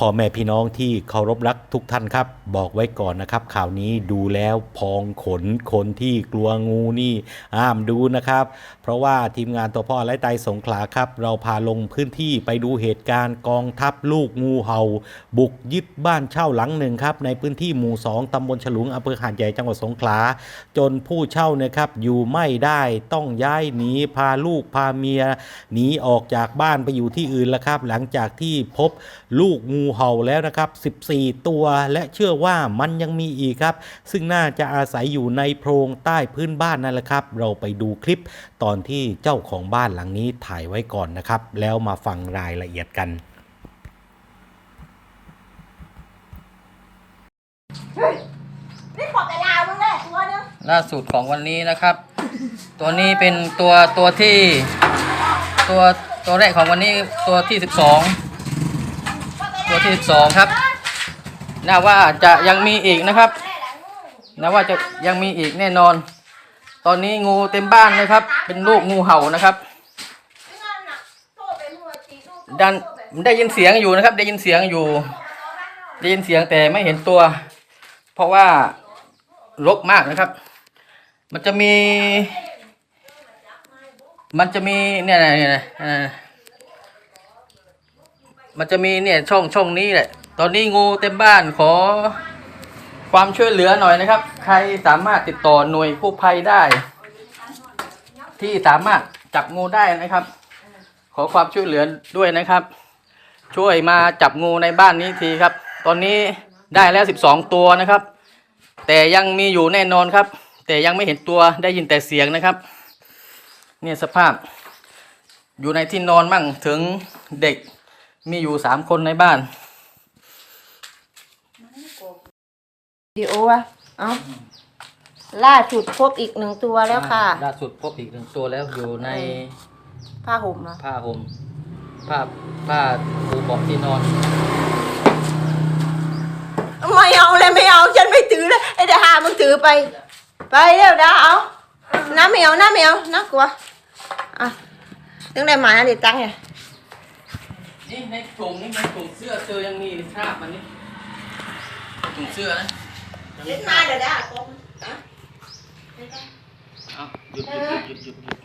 พ่อแม่พี่น้องที่เคารพรักทุกท่านครับ บอกไว้ก่อนนะครับ ข่าวนี้ดูแล้วพองขนคนที่กลัวงูนี่ห้ามดูนะครับ เพราะว่าทีมงานตัวพ่อและไตสงขลาครับ เราพาลงพื้นที่ไปดูเหตุการณ์กองทัพลูกงูเห่า บุกยึดบ้านเช่าหลังหนึ่งครับ ในพื้นที่หมู่ 2ตำบลฉลุงอำเภอหาดใหญ่จังหวัดสงขลา จนผู้เช่าเนี่ยครับอยู่ไม่ได้ต้องย้ายหนีพาลูกพาเมียหนีออกจากบ้านไปอยู่ที่อื่นแล้วครับ หลังจากที่พบลูกงูเห่าแล้วนะครับ 14 ตัวและเชื่อว่ามันยังมีอีกครับ ซึ่งน่าจะอาศัยอยู่ในโพรงใต้พื้นบ้านนั่นแหละครับ เราไปดูคลิปตอนที่เจ้าของบ้านหลังนี้ถ่ายไว้ก่อนนะครับ แล้วมาฟังรายละเอียดกันนี่ขอแต่ยาวมึงเลยตัวนึงล่าสุดของวันนี้นะครับ ตัวนี้เป็นตัวตัวที่ ตัวตัวแรกของวันนี้ตัวที่สิบสองตัว ที่สองครับน่าว่าจะยังมีอีกนะครับน่าว่าจะยังมีอีกแน่นอน ตอนนี้งูเต็มบ้านเลยครับ เป็นลูกงูเห่านะครับ ดันได้ยินเสียงอยู่นะครับ ได้ยินเสียงอยู่ ได้ยินเสียงแต่ไม่เห็นตัว เพราะว่ารกมากนะครับ มันจะมี มันจะมีเนี่ยเนี่ยนะเอ่อ มันจะมีเนี่ยช่องช่องนี้แหละ ตอนนี้งูเต็มบ้านขอ ความช่วยเหลือหน่อยนะครับ ใครสามารถติดต่อหน่วยกู้ภัยได้ ที่สามารถจับงูได้นะครับ ขอความช่วยเหลือด้วยนะครับ ช่วยมาจับงูในบ้านนี้ทีครับ ตอนนี้ได้แล้วสิบสองตัวนะครับ แต่ยังมีอยู่แน่นอนครับ แต่ยังไม่เห็นตัวได้ยินแต่เสียงนะครับเนี่ยสภาพอยู่ในที่นอนมั่งถึงเด็ก มีอยู่สามคนในบ้านดีโออะเอาล่าสุดพบอีกหนึ่งตัวแล้วค่ะล่าสุดพบอีกหนึ่งตัวแล้วอยู่ในผ้าห่มอะผ้าห่มผ้าผ้าปูบอกที่นอน ไม่เอาเลยไม่เอาฉันไม่ถือเลยไอ้เดี๋ยวหามึงถือไป ไปเร็วนะเอาน้ำไม่เอาน้ำไม่เอาน่ากลัวอะถึงได้หมาเดี๋ยวตังค์เนี่ย นี่ในถุงนี่ในถุงเสื้อเธอยังมีคราบมันนี่ถุงเสื้อนะยังมีเล่นคมาราบเดี๋ยวได้กงเอาหยุดหยุดหยุดหยุดหยุด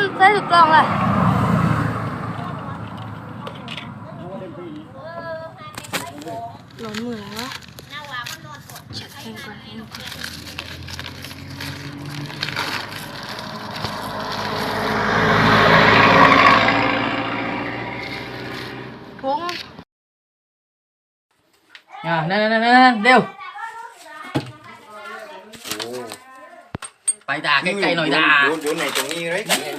หยุดใส่มันใส่ถูกกล่องเลยหลอนมือแล้วเช็ดแห้งก่อนแห้งก่อ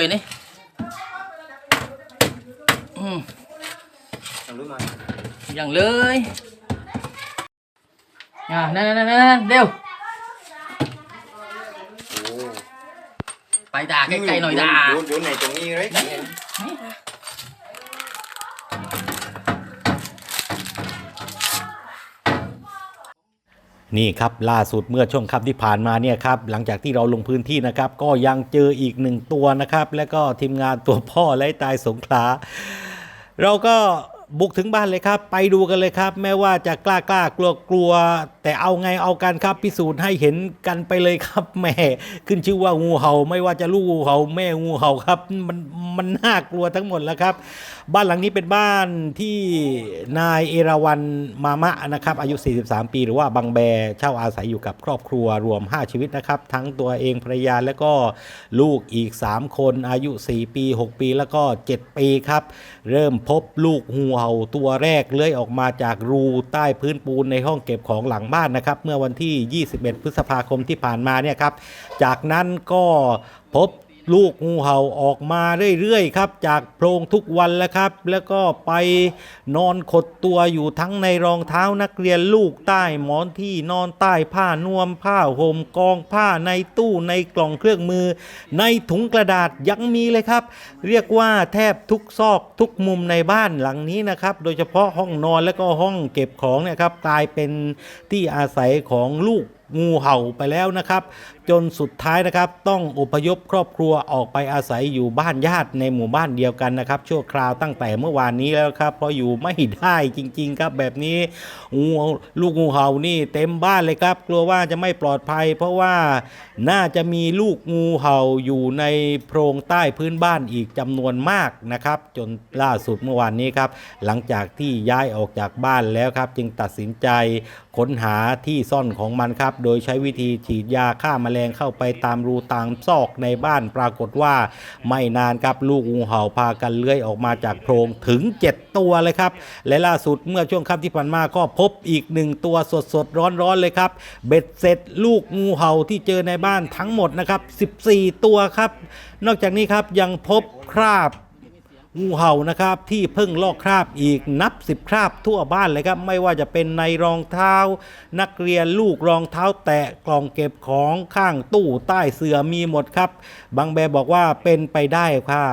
นพง ไปด่าใกล้ๆหน่อยด่าโยนโยนในตรงนี้เลยกันเนี่ยนี่ครับล่าสุดเมื่อช่วงค่ำที่ผ่านมาเนี่ยครับหลังจากที่เราลงพื้นที่นะครับก็ยังเจออีกหนึ่งตัวนะครับ และก็ทีมงานตัวพ่อและตายสงขลาเราก็บุกถึงบ้านเลยครับ ไปดูกันเลยครับ แม้ว่าจะกล้ากล้ากลัวกลัวแต่เอาไงเอากันครับพิสูจน์ให้เห็นกันไปเลยครับแม่ขึ้นชื่อว่างูเห่าไม่ว่าจะลูกงูเห่าแม่งูเห่าครับมันมันน่ากลัวทั้งหมดแล้วครับ บ้านหลังนี้เป็นบ้านที่นายเอราวันมามะนะครับ อายุ 43 ปี หรือว่าบังแบเช่าอาศัยอยู่กับครอบครัวรวม 5 ชีวิตนะครับ ทั้งตัวเองภรรยาและก็ลูกอีก 3 คนอายุ 4 ปี 6 ปีแล้วก็ 7 ปีครับ เริ่มพบลูกงูเห่าตัวแรกเลื้อยออกมาจากรูใต้พื้นปูนในห้องเก็บของหลังบ้านนะครับ เมื่อวันที่ 21 พฤษภาคมที่ผ่านมาเนี่ยครับ จากนั้นก็พบ ลูกงูเห่าออกมาเรื่อยๆครับจากโพรงทุกวันแล้วครับ แล้วก็ไปนอนขดตัวอยู่ทั้งในรองเท้านักเรียนลูกใต้หมอนที่นอนใต้ผ้านวมผ้าห่มกองผ้าในตู้ในกล่องเครื่องมือ ในถุงกระดาษยังมีเลยครับ เรียกว่าแทบทุกซอกทุกมุมในบ้านหลังนี้นะครับ โดยเฉพาะห้องนอนและก็ห้องเก็บของเนี่ยครับกลายเป็นที่อาศัยของลูก งูเห่าไปแล้วนะครับ จนสุดท้ายนะครับ ต้องอพยพครอบครัวออกไปอาศัยอยู่บ้านญาติในหมู่บ้านเดียวกันนะครับ ชั่วคราวตั้งแต่เมื่อวานนี้แล้วครับเพราะอยู่ไม่ได้จริง ๆ ครับแบบนี้งูลูกงูเห่านี่เต็มบ้านเลยครับ กลัวว่าจะไม่ปลอดภัย เพราะว่าน่าจะมีลูกงูเห่าอยู่ในโพรงใต้พื้นบ้านอีกจำนวนมากนะครับ จนล่าสุดเมื่อวานนี้ครับ หลังจากที่ย้ายออกจากบ้านแล้วครับ จึงตัดสินใจค้นหาที่ซ่อนของมันครับ โดยใช้วิธีฉีดยาฆ่าแมลงเข้าไปตามรูตามซอกในบ้านปรากฏว่า ไม่นานครับลูกงูเห่าพากันเลื้อยออกมาจากโพรงถึง 7 ตัวเลยครับ และล่าสุดเมื่อช่วงค่ำที่ผ่านมาก็พบอีกหนึ่งตัวสดสดร้อนร้อนๆเลยครับเบ็ดเสร็จลูกงูเห่าที่เจอในบ้านทั้งหมดนะครับ 14 ตัวครับ นอกจากนี้ครับยังพบคราบ งูเห่านะครับที่เพิ่งลอกคราบอีกนับสิบคราบทั่วบ้านเลยครับไม่ว่าจะเป็นในรองเท้า นักเรียนลูกรองเท้าแตะกล่องเก็บของข้างตู้ใต้เสื่อมีหมดครับบางแบบอกว่าเป็นไปได้ค่ะ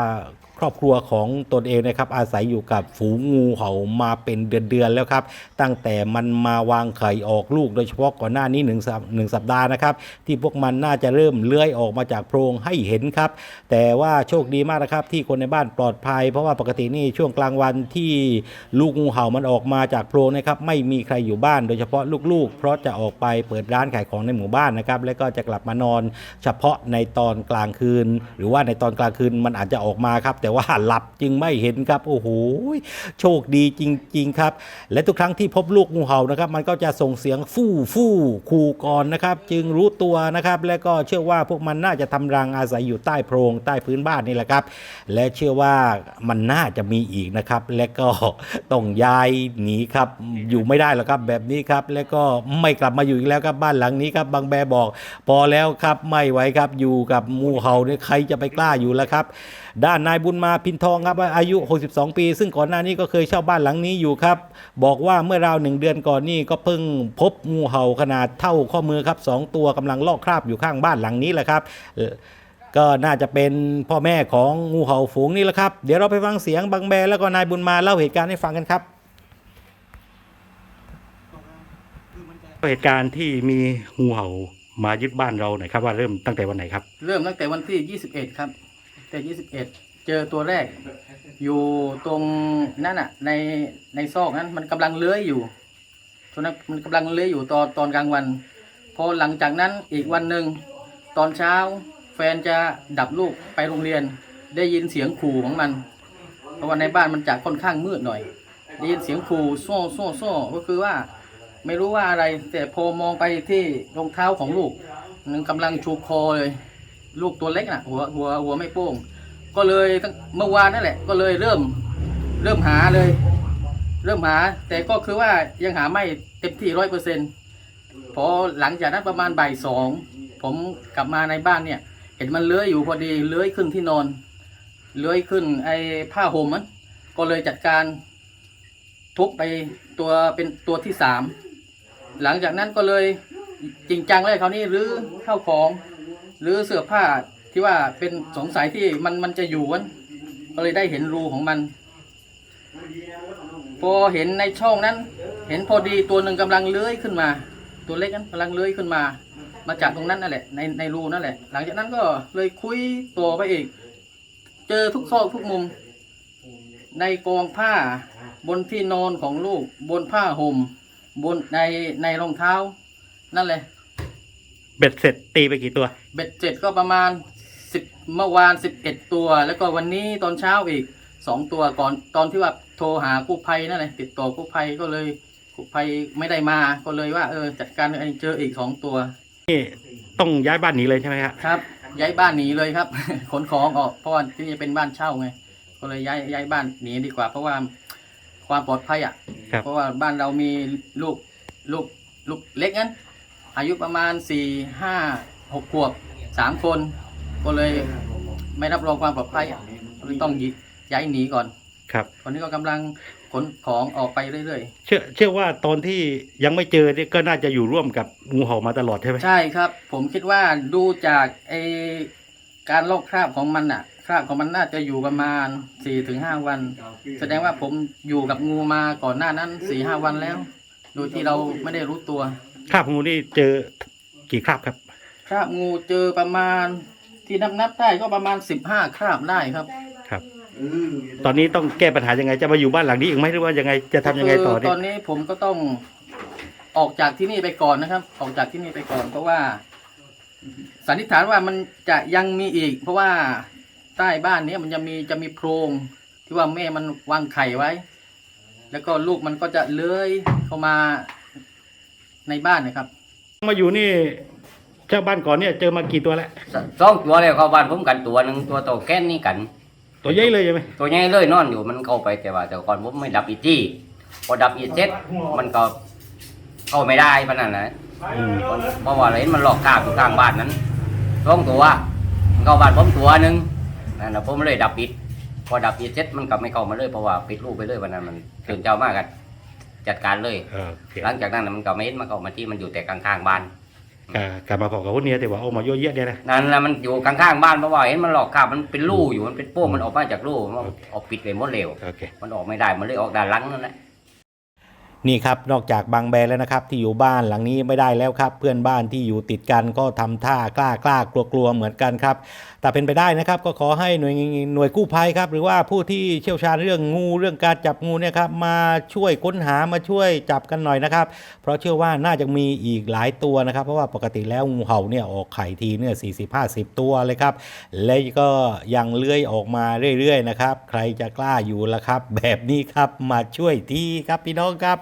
ครอบครัวของตนเองนะครับอาศัยอยู่กับฝูงงูเห่ามาเป็นเดือนๆแล้วครับ ตั้งแต่มันมาวางไข่ออกลูกโดยเฉพาะก่อนหน้านี้หนึ่งสัปหนึ่งสัปดาห์นะครับ ที่พวกมันน่าจะเริ่มเลื้อยออกมาจากโพรงให้เห็นครับ แต่ว่าโชคดีมากนะครับ ที่คนในบ้านปลอดภัย เพราะว่าปกตินี่ช่วงกลางวันที่ลูกงูเห่ามันออกมาจากโพรงนะครับไม่มีใครอยู่บ้านโดยเฉพาะลูกๆ เพราะจะออกไปเปิดร้านขายของในหมู่บ้านนะครับแล้วก็จะกลับมานอน เฉพาะในตอนกลางคืน หรือว่าในตอนกลางคืนมันอาจจะออกมาครับแต่ว่าหลับจึงไม่เห็นครับโอ้โหโชคดีจริง ๆ ครับ และทุกครั้งที่พบลูกงูเห่านะครับ มันก็จะส่งเสียงฟู่ฟู่ขู่ก่อนนะครับ จึงรู้ตัวนะครับ และก็เชื่อว่าพวกมันน่าจะทำรังอาศัยอยู่ใต้โพรงใต้พื้นบ้านนี่แหละครับ และเชื่อว่ามันน่าจะมีอีกนะครับ และก็ต้องย้ายหนีครับ อยู่ไม่ได้แล้วครับแบบนี้ครับ และก็ไม่กลับมาอยู่อีกแล้วครับบ้านหลังนี้ครับบางแบบอก พอแล้วครับไม่ไหวครับอยู่กับงูเห่าเนี่ยใครจะไปกล้าอยู่แล้วครับ ด้านนายบุญมาพินทองครับอายุ 62 ปี ซึ่งก่อนหน้านี้ก็เคยเช่าบ้านหลังนี้อยู่ครับ บอกว่าเมื่อราวหนึ่งเดือนก่อนนี่ก็เพิ่งพบงูเห่าขนาดเท่าข้อมือครับสองตัวกำลังลอกคราบอยู่ข้างบ้านหลังนี้แหละครับเอ่อก็น่าจะเป็นพ่อแม่ของงูเห่าฝูงนี่แหละครับ เดี๋ยวเราไปฟังเสียงบางแบแล้วก็นายบุญมาเล่าเหตุการณ์ให้ฟังกันครับ เหตุการณ์ที่มีงูเห่ามายึดบ้านเราหน่อยครับว่าเริ่มตั้งแต่วันไหนครับ เริ่มตั้งแต่วันที่ 21 ครับ แต่21เจอตัวแรก อยู่ตรงนั่นน่ะ ในในซอกนั้นมันกำลังเลื้อยอยู่ตัวนั้นมันกำลังเลื้อยอยู่ตอนตอนกลางวัน พอหลังจากนั้นอีกวันหนึ่งตอนเช้า แฟนจะดับลูกไปโรงเรียน ได้ยินเสียงขู่ของมันเพราะว่าในบ้านมันจะค่อนข้างมืดหน่อย ได้ยินเสียงขู่โซ่โซ่โซ่ก็คือว่าไม่รู้ว่าอะไร แต่พอมองไปที่รองเท้าของลูกมันกำลังชูคอเลย ลูกตัวเล็กน่ะ หัวหัวหัวไม่โป้ง ก็เลยเมื่อวานนั่นแหละ ก็เลยเริ่ม เริ่มหาเลย เริ่มหา แต่ก็คือว่ายังหาไม่เต็มที่ร้อยเปอร์เซ็นต์พอหลังจากนั้นประมาณบ่ายสองผมกลับมาในบ้านเนี่ย เห็นมันเลื้อยอยู่พอดีเลื้อยขึ้นที่นอนเลื้อยขึ้นไอ้ผ้าห่มมันก็เลยจัดการทุบไปตัวเป็นตัวที่สามหลังจากนั้นก็เลยจริงจังเลยคราวนี้รื้อข้าของ หรือเสื้อผ้าที่ว่าเป็นสงสัยที่มันมันจะอยู่มันก็เลยได้เห็นรูของมัน พอเห็นในช่องนั้น เห็นพอดีตัวหนึ่งกำลังเลื้อยขึ้นมา ตัวเล็กนั้นกำลังเลื้อยขึ้นมา มาจากตรงนั้นนั่นแหละในในรูนั่นแหละ หลังจากนั้นก็เลยคุยตัวไปอีก เจอทุกซอกทุกมุม ในกองผ้าบนที่นอนของลูก บนผ้าห่มบนในในรองเท้า นั่นเลยเบ็ดเสร็จตีไปกี่ตัว เบ็ดเจ็ดก็ประมาณสิบเมื่อวานสิบเอ็ดตัว แล้วก็วันนี้ตอนเช้าอีกสองตัวก่อนตอนที่ว่าโทรหากู้ภัยนั่นเลยติดต่อกู้ภัยก็เลยกู้ภัยไม่ได้มาก็เลยว่าเออจัดการอันนี้เจออีกสองตัวนี่ต้องย้ายบ้านหนีเลยใช่ไหมครับครับ ย้ายบ้านหนีเลยครับ ขนของออกเพราะว่าที่นี่เป็นบ้านเช่าไง ก็เลยย้ายย้ายบ้านหนีดีกว่า เพราะว่าความปลอดภัยอะครับเพราะว่าบ้านเรามีลูกลูกลูกเล็กนั้นอายุประมาณสี่ห้า หกขวบสามคน ก็เลยไม่รับรองความปลอดภัยอะก็เลยต้องยิย้ายหนีก่อนครับ ตอนนี้ก็กำลังขนของออกไปเรื่อยเชื่อเชื่อว่าตอนที่ยังไม่เจอเนี่ยก็น่าจะอยู่ร่วมกับงูเห่ามาตลอดใช่ไหมๆ ใช่ครับ ผมคิดว่าดูจากไอการลอกคราบของมันอะ คราบของมันน่าจะอยู่ประมาณสี่ถึงห้าวัน แสดงว่าผมอยู่กับงูมาก่อนหน้านั้นสี่ห้าวันแล้ว โดยที่เราไม่ได้รู้ตัว คราบงูนี่เจอกี่คราบครับ คราบงูเจอประมาณ ที่นับนับๆได้ก็ประมาณสิบห้าคราบได้ครับครับ ตอนนี้ต้องแก้ปัญหายังไง จะมาอยู่บ้านหลังนี้อีกไหมหรือว่ายังไงจะทำยังไงต่อคืเนี่ตยอนนี้ผมก็ต้องออกจากที่นี่ไปก่อนนะครับ ออกจากที่นี่ไปก่อน เพราะว่า สันนิษฐานว่ามันจะยังมีอีก เพราะว่าใต้บ้านเนี้ยมันจะมีจะมีโพรงที่ว่าแม่มันวางไข่ไว้ แล้วก็ลูกมันก็จะเลื้อยเข้ามาในบ้านนะครับ มาอยู่นี่ เจ้าบ้านก่อนเนี่ยเจอมากี่ตัวแล้วสองตัวแล้วเข้าบ้านผมกันตัวหนึ่งตัวโตแก้นนี่กัน ตัวใหญ่เลยใช่ไหมตัวใหญ่เลยนอนอยู่มันเข้าไปแต่ว่าแต่ก่อนผมไม่ดับอีจี้พอดับอีเจ็ดมันก็เข้าไม่ได้ปะนั่นนะอืมเพราะว่าอะไรมันหลอกข้างอยู่ข้างบ้านนั้นสองตัวมันเข้าบ้านผมตัวหนึ่งนั่นนะผมเลยดับปิด พอดับอีเจ็ดมันก็ไม่เข้ามาเลยเพราะว่าปิดลูกไปเลยวันนั้นมันตื่นเช้ามากกัน จัดการเลย เออโอเค หลังจากนั้นน่ะมันก็ไม่เห็นมันก็มาที่มันอยู่แต่ข้างๆบ้าน กะกลับมาพอกับคนเนี้ยแต่ว่าเอามาเยอะแยะเนี่ยนะ นั่นนะมันอยู่ข้างๆบ้านเพราะว่าเห็นมันหลอกข้าบมันเป็นรูอยู่มันเป็นโป้งมันออกมาจากรูมันออกปิดไปหมดเร็ว โอเค มันออกไม่ได้มันเลยออกด้านหลังนั่นแหละ นี่ครับนอกจากบางแบนแล้วนะครับ ที่อยู่บ้านหลังนี้ไม่ได้แล้วครับ เพื่อนบ้านที่อยู่ติดกันก็ทำท่ากล้ากล้ากลัวกลัวๆเหมือนกันครับแต่เป็นไปได้นะครับก็ขอให้หน่วยหน่วยกู้ภัยครับหรือว่าผู้ที่เชี่ยวชาญเรื่องงูเรื่องการจับงูเนี่ยครับมาช่วยค้นหามาช่วยจับกันหน่อยนะครับ เพราะเชื่อว่าน่าจะมีอีกหลายตัวนะครับ เพราะว่าปกติแล้วงูเห่าเนี่ยออกไข่ทีเนี่ยสี่สิบห้าสิบตัวเลยครับ และก็ยังเลื้อยออกมาเรื่อยๆนะครับ ใครจะกล้าอยู่ละครับ แบบนี้ครับมาช่วยทีครับพี่น้องครับ